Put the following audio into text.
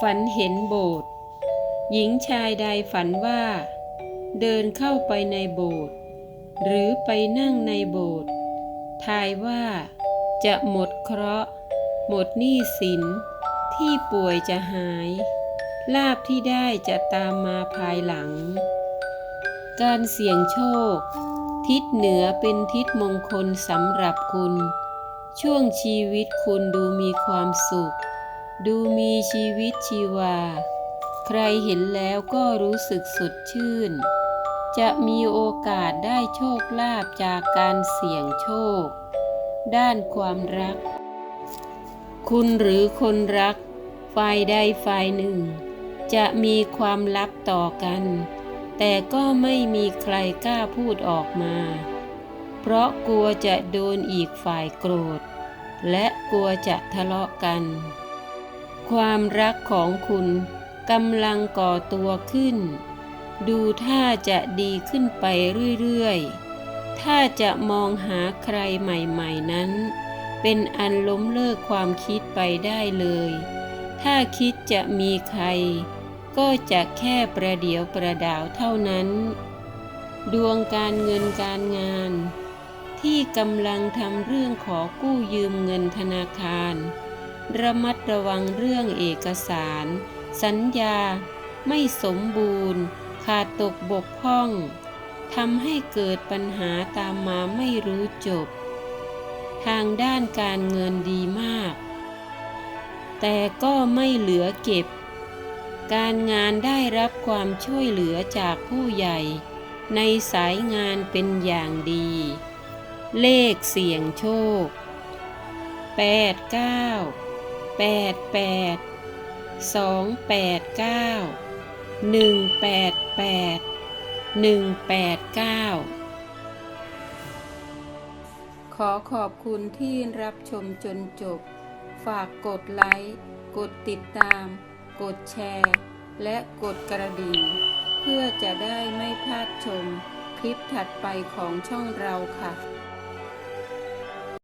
ฝันเห็นโบสถ์หญิงชายใดฝันว่า เดินเข้าไปในโบสถ์หรือไปนั่งในโบสถ์ทายว่าจะหมดเคราะห์ หมดหนี้สิน ที่ป่วยจะหาย ลาบที่ได้จะตามมาภายหลัง การเสี่ยงโชค ทิศเหนือเป็นทิศมงคลสำหรับคุณ ช่วงชีวิตคุณดูมีความสุข ดูมีชีวิตชีวา ใครเห็นแล้วก็รู้สึกสดชื่น จะมีโอกาสได้โชคลาภจากการเสี่ยงโชค ด้านความรัก คุณหรือคนรัก ฝ่ายใดฝ่ายหนึ่ง จะมีความลับต่อกัน แต่ก็ไม่มีใครกล้าพูดออกมา เพราะกลัวจะโดนอีกฝ่ายโกรธ และกลัวจะทะเลาะกัน ความรักของคุณกำลังก่อตัวขึ้น ดูท่าจะดีขึ้นไปเรื่อยๆ ถ้าจะมองหาใครใหม่ๆนั้น เป็นอันล้มเลิกความคิดไปได้เลย ถ้าคิดจะมีใคร ก็จะแค่ประเดียวประดาวเท่านั้น ดวงการเงินการงาน ที่กำลังทำเรื่องขอกู้ยืมเงินธนาคาร ระมัดระวังเรื่องเอกสาร สัญญา ไม่สมบูรณ์ ขาดตกบกพร่องทำให้เกิดปัญหาตามมาไม่รู้จบ ทางด้านการเงินดีมาก แต่ก็ไม่เหลือเก็บ การงานได้รับความช่วยเหลือจากผู้ใหญ่ ในสายงานเป็นอย่างดี เลขเสี่ยงโชค 8 9 8 8 2 8 9 1 8 8 1 8 9 ขอขอบคุณที่รับชมจนจบ ฝากกดไลค์ กดติดตาม กดแชร์ และกดกระดิ่ง เพื่อจะได้ไม่พลาดชมคลิปถัดไปของช่องเราค่ะ